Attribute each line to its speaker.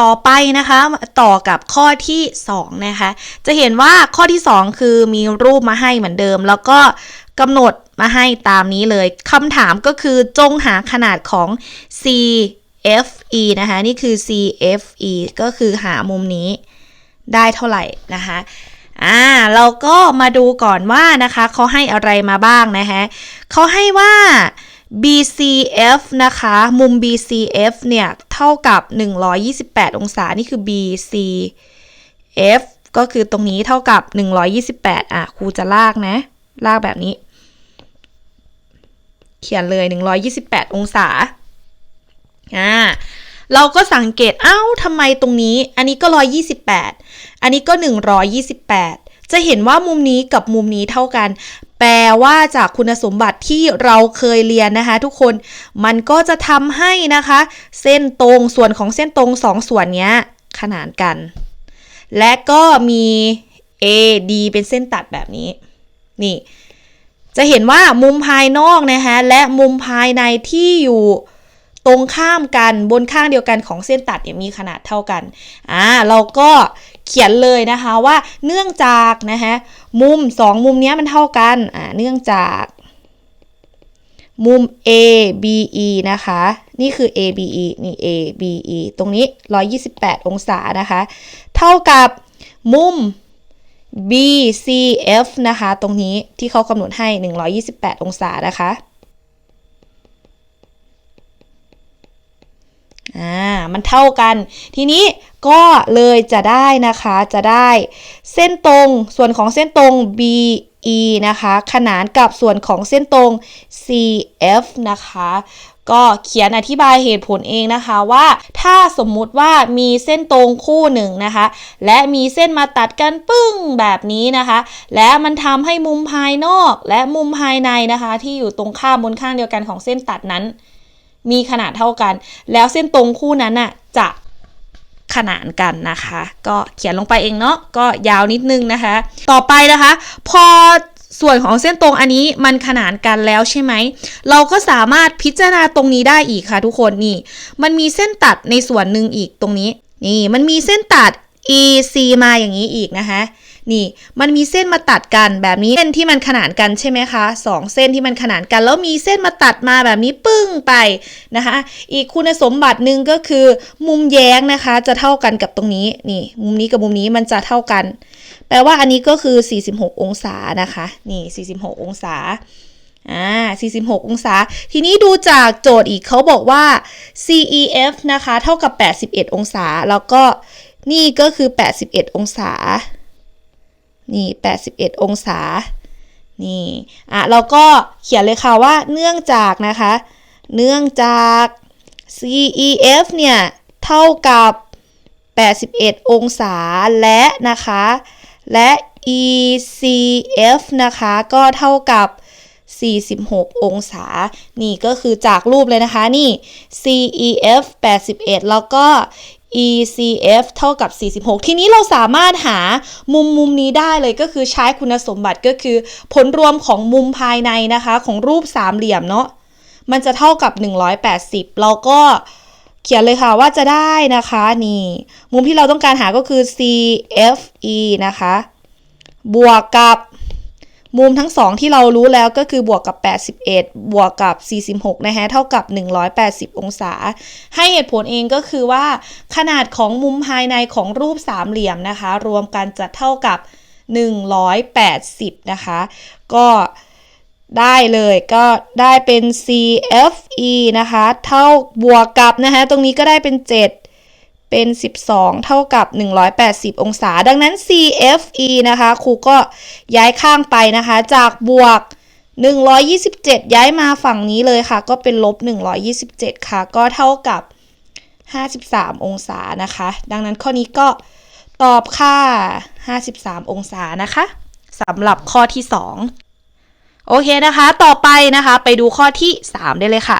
Speaker 1: ต่อไปนะคะ ต่อกับข้อที่2นะคะ จะเห็นว่าข้อที่ 2 คือมีรูปมาให้เหมือนเดิม แล้วก็กำหนดมาให้ตามนี้เลยคำถามก็คือจงหาขนาดของ CFE นะคะ นี่คือ CFE ก็คือหามุมนี้ได้เท่าไหร่นะคะอ่าเราก็มาดูก่อนว่านะคะเขาให้อะไรมาบ้างนะคะเขาให้ว่า BCF นะคะ มุม BCF เนี่ย เท่ากับ 128 องศา นี่คือ BCF ก็คือตรงนี้เท่ากับ 128 อะ ครูจะลากนะ ลากแบบนี้ เขียนเลย 128 องศา อ่า เราก็สังเกต เอ้าทำไมตรงนี้ อันนี้ก็ 128 อันนี้ก็ 128จะเห็นว่ามุมนี้กับมุมนี้เท่ากัน แปลว่าจากคุณสมบัติที่เราเคยเรียนนะคะ ทุกคนมันก็จะทำให้นะคะ เส้นตรงส่วนของเส้นตรงสองส่วนนี้ขนานกัน และก็มี AD เป็นเส้นตัดแบบนี้นี่ จะเห็นว่ามุมภายนอกนะคะและมุมภายในที่อยู่ตรงข้ามกันบนข้างเดียวกันของเส้นตัดเนี่ยมีขนาดเท่ากันอ่าเราก็ เขียนเลยนะคะว่าเนื่องจากนะคะมุมสองมุมนี้มันเท่ากันอ่าเนื่องจากมุม A B E นะคะ นี่คือ A B E นี่ A B E ตรงนี้ 128 องศานะคะ เท่ากับมุม B C F นะคะ ตรงนี้ที่เขากำหนดให้ 128 องศานะคะ อ่ามันเท่ากัน ทีนี้ก็เลยจะได้นะคะจะได้เส้นตรงส่วนของเส้นตรง BE นะคะ ขนานกับส่วนของเส้นตรง CF นะคะ ก็เขียนอธิบายเหตุผลเองนะคะว่าถ้าสมมุติว่ามีเส้นตรงคู่หนึ่งนะคะ และมีเส้นมาตัดกันปึ้งแบบนี้นะคะ และมันทำให้มุมภายนอกและมุมภายในนะคะ ที่อยู่ตรงข้ามบนข้างเดียวกันของเส้นตัดนั้น มีขนาดเท่ากัน แล้วเส้นตรงคู่นั้นน่ะจะขนานกันนะคะ ก็เขียนลงไปเองเนาะก็ยาวนิดนึงนะคะ ต่อไปนะคะ พอส่วนของเส้นตรงอันนี้มันขนานกันแล้วใช่ไหม เราก็สามารถพิจารณาตรงนี้ได้อีกค่ะทุกคนนี่ มันมีเส้นตัดในส่วนหนึ่งอีกตรงนี้ นี่มันมีเส้นตัด EC มาอย่างนี้อีกนะคะ นี่ มันมีเส้นมาตัดกันแบบนี้ เส้นที่มันขนานกันใช่ไหมคะสองเส้นที่มันขนานกัน แล้วมีเส้นมาตัดมาแบบนี้ปึ้งไปนะคะ อีกคุณสมบัติหนึ่งก็คือ มุมแย้งนะคะ จะเท่ากันกับตรงนี้ นี่ มุมนี้กับมุมนี้มันจะเท่ากัน แปลว่าอันนี้ก็คือ 46 องศานะคะ นี่ 46 องศาอ่า46 องศา ทีนี้ดูจากโจทย์อีกเขาบอกว่า CEF นะคะ เท่ากับ 81 องศา แล้วก็นี่ก็คือ 81 องศา นี่ 81 องศา นี่ อะ เราก็เขียนเลยค่ะว่าเนื่องจากนะคะ เนื่องจาก CEF เนี่ย เท่ากับ 81 องศาและนะคะ และ ECF นะคะ ก็เท่ากับ 46 องศา นี่ก็คือจากรูปเลยนะคะ นี่ CEF 81 แล้วก็ ECF เท่ากับ 46 ทีนี้เราสามารถหามุมมุมนี้ได้เลยก็คือใช้คุณสมบัติก็คือ ผลรวมของมุมภายในนะคะ ของรูปสามเหลี่ยมเนาะมันจะเท่ากับ 180 เราก็เขียนเลยค่ะว่าจะได้นะคะนี่มุมที่เราต้องการหาก็คือ CFE นะคะ บวกกับ มุมทั้งสองที่เรารู้แล้วก็คือบวกกับ 81 บวกกับ 46 นะฮะ เท่ากับ 180 องศา ให้เหตุผลเองก็คือว่า ขนาดของมุมภายในของรูปสามเหลี่ยมนะคะ รวมกันจะเท่ากับ 180 นะคะ ก็ได้เลยก็ได้เป็น CFE นะคะ เท่าบวกกับนะคะ ตรงนี้ก็ได้เป็น 7 เป็น 12 เท่ากับ 180 องศา ดังนั้น CFE นะคะ ครูก็ย้ายข้างไปนะคะ จากบวก 127 ย้ายมาฝั่งนี้เลยค่ะ ก็เป็นลบ 127 ค่ะ ก็เท่ากับ 53 องศานะคะ ดังนั้นข้อนี้ก็ตอบค่า53 องศานะคะสำหรับข้อที่ 2 โอเคนะคะ ต่อไปนะคะ ไปดูข้อที่ 3 ได้เลยค่ะ